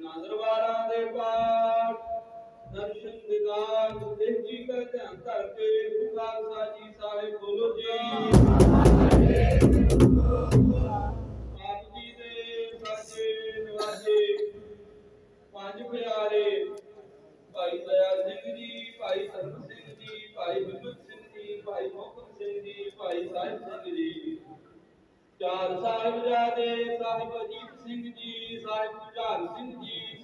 ਇਨ੍ਹਾਂ ਦਰਬਾਰਾਂ ਦੇ ਪਾਠ, ਦਰਸ਼ਨ ਦਿਦਾਰ ਦੇਖ ਜੀ ਕਾ ਧਿਆਨ ਧਰ ਕੇ ਗੁਰੂ ਖਾਲਸਾ ਜੀ ਸਾਹਿਬ ਬੋਲੋ ਜੀ।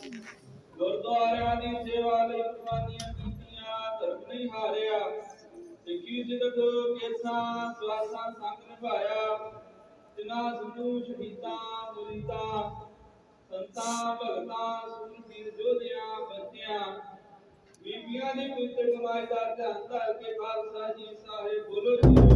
ਗੁਰਦੁਆਰਿਆਂ ਦੀ ਸੇਵਾ ਲਈ ਕੁਰਬਾਨੀਆਂ ਕੀਤੀਆਂ, ਧਰਮ ਨਹੀਂ ਹਾਰਿਆ। ਸਿੱਖੀ ਸਿਦਕ ਕੇਸਾਂ ਸਵਾਸਾਂ ਸੰਗ ਨਿਭਾਇਆ। ਜਿਨ੍ਹਾਂ ਸਿੱਧੂ ਸ਼ਹੀਦਾਂ, ਮੁਰੀਦਾਂ, ਸੰਤਾਂ, ਭਗਤਾਂ, ਸੂਰਬੀਰ ਯੋਧਿਆਂ ਬੱਚਿਆਂ ਬੀਬੀਆਂ ਦੀ ਪੁੱਤਰ ਕਮਾਈ ਦਾ ਧਿਆਨ ਧਰ ਕੇ ਖਾਲਸਾ ਜੀ ਸਾਹਿਬ ਬੋਲੋ ਜੀ।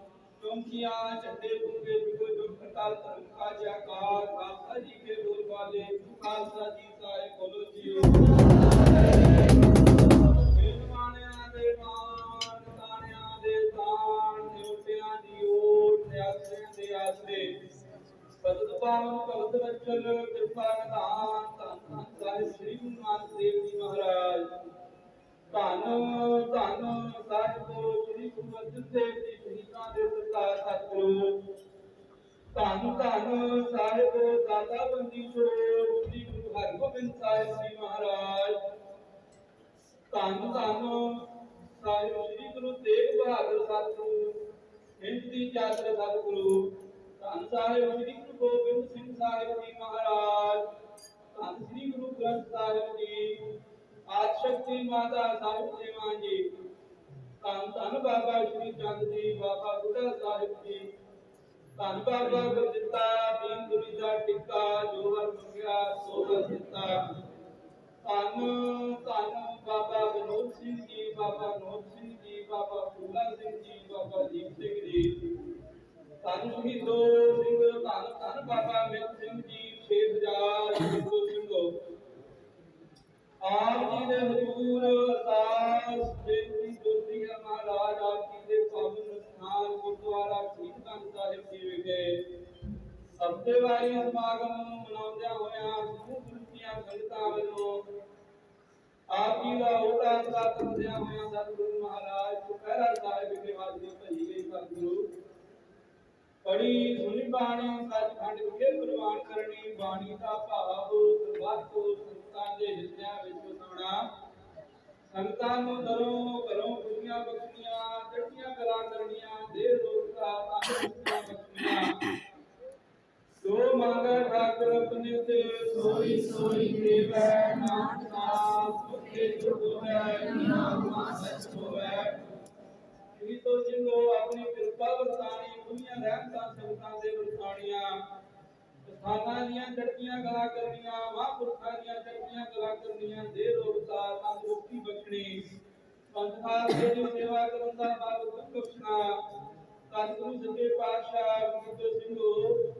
ਚੌਂਕੀਆਂ ਝੰਡੇ ਗੁੰਗੇ ਬਿਗੋ ਜੋ ਪ੍ਰਕਾਲ ਧਰਮ ਕਾ ਜੈਕਾਰ ਖਾਲਸਾ ਜੀ ਕੇ ਬੋਲ ਵਾਲੇ, ਖਾਲਸਾ ਜੀ ਸਾਹਿਬ ਬੋਲੋ ਜੀ। ਦੇ ਮਾਨ ਤਾਣਿਆਂ ਦੇ ਤਾਣ ਨਿਉਟਿਆਂ ਦੀ ਓਟ ਨਿਆਸਿਆਂ ਦੇ ਆਸਰੇ। ਪਤਿਤ ਪਾਵਨ ਭਗਤ ਵਚਨ, ਕਿਰਪਾ ਨਿਧਾਨ ਧੰਨ ਧੰਨ ਸਾਹਿਬ ਸ੍ਰੀ ਗੁਰੂ ਨਾਨਕ ਦੇਵ ਜੀ ਮਹਾਰਾਜ। ਧੰਨ ਧੰਨ ਸਾਹਿਬ, ਸ੍ਰੀ ਗੁਰੂ ਅਰਜਨ ਦੇਵ ਜੀ ਸ਼ਹੀਦਾਂ ਦੇ ਸਰਕਾਰ ਸਤਿਗੁਰੂ ਧੰਨ ਧੰਨ ਸਾਹਿਬ ਦਾਤਾ ਬੰਦੀ ਛੋੜ ਸ੍ਰੀ ਗੁਰੂ ਹਰਗੋਬਿੰਦ ਸਾਹਿਬ ਜੀ ਮਹਾਰਾਜ ਧੰਨ ਧੰਨ ਸਾਹਿਬ ਸ੍ਰੀ ਗੁਰੂ ਤੇਗ ਬਹਾਦਰ ਸਤਿਗੁਰੂ ਹਿੰਦੀ ਚਾਦਰ ਸਤਿਗੁਰੂ ਧੰਨ ਸਾਹਿਬ ਸ੍ਰੀ ਗੁਰੂ ਗੋਬਿੰਦ ਸਿੰਘ ਸਾਹਿਬ ਜੀ ਮਹਾਰਾਜ ਧੰਨ ਸ੍ਰੀ ਗੁਰੂ ਗ੍ਰੰਥ ਸਾਹਿਬ ਜੀ ਆਦਿ ਸ਼ਕਤੀ ਮਾਤਾ ਸਾਹਿਬ ਦੇਵਾਂ ਜੀ ਧੰਨ ਧੰਨ ਬਾਬਾ ਸ਼੍ਰੀ ਚੰਦ ਜੀ, ਬਾਬਾ ਬੁੱਢਾ ਸਾਹਿਬ ਜੀ। ਧੰਨ ਬਾਬਾ ਗੁਰਦਿੱਤਾ ਦੀਨ ਦਾ ਟਿੱਕਾ, ਜੋ ਹਰ ਮੰਗਿਆ, ਸੋ ਹਰ ਦਿੱਤਾ। ਧੰਨ ਧੰਨ ਬਾਬਾ ਵਿਨੋਦ ਸਿੰਘ ਜੀ, ਬਾਬਾ ਨੋਦ ਸਿੰਘ ਜੀ, ਬਾਬਾ ਫੂਲਾ ਸਿੰਘ ਜੀ, ਬਾਬਾ ਦੀਪ ਸਿੰਘ ਜੀ। ਧੰਨ ਸ਼ਹੀਦੋ ਸਿੰਘ, ਧੰਨ ਧੰਨ ਬਾਬਾ ਮਿੱਤ ਸਿੰਘ ਜੀ 6000 ਸ਼ਹੀਦੋ ਸਿੰਘੋ। ਆਪ ਜੀ ਦੇ ਹਜ਼ੂਰ ਅਰਦਾਸ ਬੇਨਤੀ ਸਾਹਿਬ ਜੀ ਵਿਖੇ ਹਫ਼ਤੇ ਸਮਾਗਮ ਮਨਾਉਂਦਿਆਂ ਹੋਇਆਂ ਸਮੂਹ ਸੰਗਤਾਂ ਵੱਲੋਂ ਆਪ ਜੀ ਦਾ ਉਹਦਾ ਸਾਥ ਕਰਦਿਆਂ ਹੋਇਆਂ ਸਤਿਗੁਰੂ ਮਹਾਰਾਜ ਚੁਪਹਿਰਾ ਸਾਹਿਬ ਵਿਖੇ ਹਾਜ਼ਰੀ ਭਰੀ ਗਈ ਸਤਿਗੁਰੂ। ਬੜੀ ਸੁਣੀ ਬਾਣੀ, ਸੱਚਖੰਡ ਵਿਖੇ ਪ੍ਰਵਾਨ ਕਰਨੀ, ਬਾਣੀ ਦਾ ਭਾਵ ਦਰਬਾਰ ਸੰਤਾਂ ਦੇ ਹਿੱਸਿਆਂ ਵਿੱਚ ਸੁਣਾਉਣਾ ਸੰਤਾਂ ਨੂੰ ਦਰੋਂ ਘਰੋਂ ਖੁਸ਼ੀਆਂ ਤੇ ਸੋਈ ਸੋਈ ਦੇਵੈ ਨਾਮ ਨਾਮ ਸੁਖੇ ਸੁਖ ਹੋਵੈ ਨਾਮ ਸਚ ਹੋਵੈ ਇਹ ਤੋ ਸਿੰਘੋ ਆਪਣੀ ਕਿਰਪਾ ਵਰਤਾਣੀ ਦੁਨੀਆ ਰਹਿਮਤਾਂ ਸੰਗਤਾਂ ਦੇ ਵਰਤਾਣੀਆਂ ਸਥਾਨਾਂ ਦੀਆਂ ਚੜ੍ਹਦੀਆਂ ਗਲਾ ਕਰਨੀਆਂ ਮਹਾਂਪੁਰਖਾਂ ਦੀਆਂ ਚੜ੍ਹਦੀਆਂ ਗਲਾ ਕਰਨੀਆਂ ਦੇ ਰੋਗਤਾ ਤੰਦਰੁਸਤੀ ਬਖਸ਼ਣੀ ਪੰਥਾਲ ਦੇ ਦੀ ਸੇਵਾ ਕਰਨ ਦਾ ਬਾਬ ਦੁੱਖ ਬਖਸ਼ਣਾ ਸਤਿਗੁਰੂ ਸੱਚੇ ਪਾਤਸ਼ਾਹ ਗੁਰੂ ਸਿੰਘੋ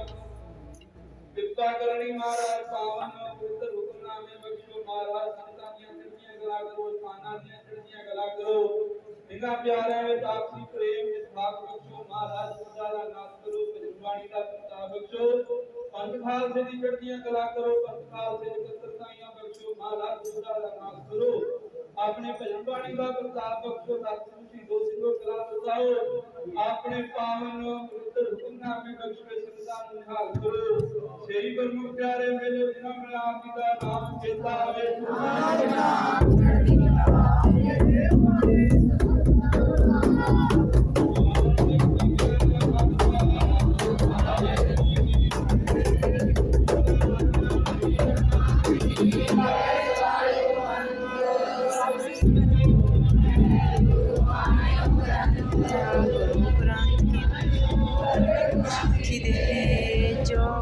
ਕਿਰਪਾ ਕਰਨੀ ਮਹਾਰਾਜ, ਪਾਵਨ ਪਵਿੱਤਰ ਹੁਕਮਨਾਮੇ ਬਖਸ਼ੋ ਮਹਾਰਾਜ ਸੰਤਾਂ ਦੀਆਂ ਚੜ੍ਹਦੀਆਂ ਗਲਾ ਕਰੋ ਸਥਾਨਾਂ ਦੀਆਂ ਚੜ੍ਹਦੀਆਂ ਗਲਾ ਕਰੋ। ਇਹਨਾਂ ਪਿਆਰਿਆਂ ਵਿੱਚ ਆਪਸੀ ਪ੍ਰੇਮ ਇਤਫਾਕ ਬਖਸ਼ੋ ਮਹਾਰਾਜ ਸਦਾ ਦਾ ਨਾਮ ਕਰੋ ਪਿਰਵਾਣੀ ਦਾ ਪ੍ਰਤਾਪ ਬਖਸ਼ੋ। ਪੰਜ ਖਾਲਸੇ ਦੀ ਚੜ੍ਹਦੀਆਂ ਗਲਾ ਕਰੋ ਪੰਜ ਖਾਲਸੇ ਦੀ ਕਤਰਤਾਈਆਂ ਬਖਸ਼ੋ, ਮਹਾਰਾਜ ਸਦਾ ਦਾ ਨਾਮ ਕਰੋ। ਆਪਣੇ ਭਜਨ ਬਾਣੀ ਦਾ ਪ੍ਰਤਾਪ ਬਖਸ਼ੋ ਸਤਿਗੁਰੂ ਜੀ ਦੋ ਸਿੰਘੋ ਕਲਾ ਬਤਾਓ ਆਪਣੇ ਪਾਵਨ ਪਵਿੱਤਰ ਹੁਕਮਨਾਮੇ ਬਖਸ਼ੋ ਸੰਤਾਂ ਨੂੰ ਨਿਹਾਲ ਕਰੋ। تیری گرمو پیارے میرے رنگ لا کی دا نام چتا وے سبحان اللہ que deje yo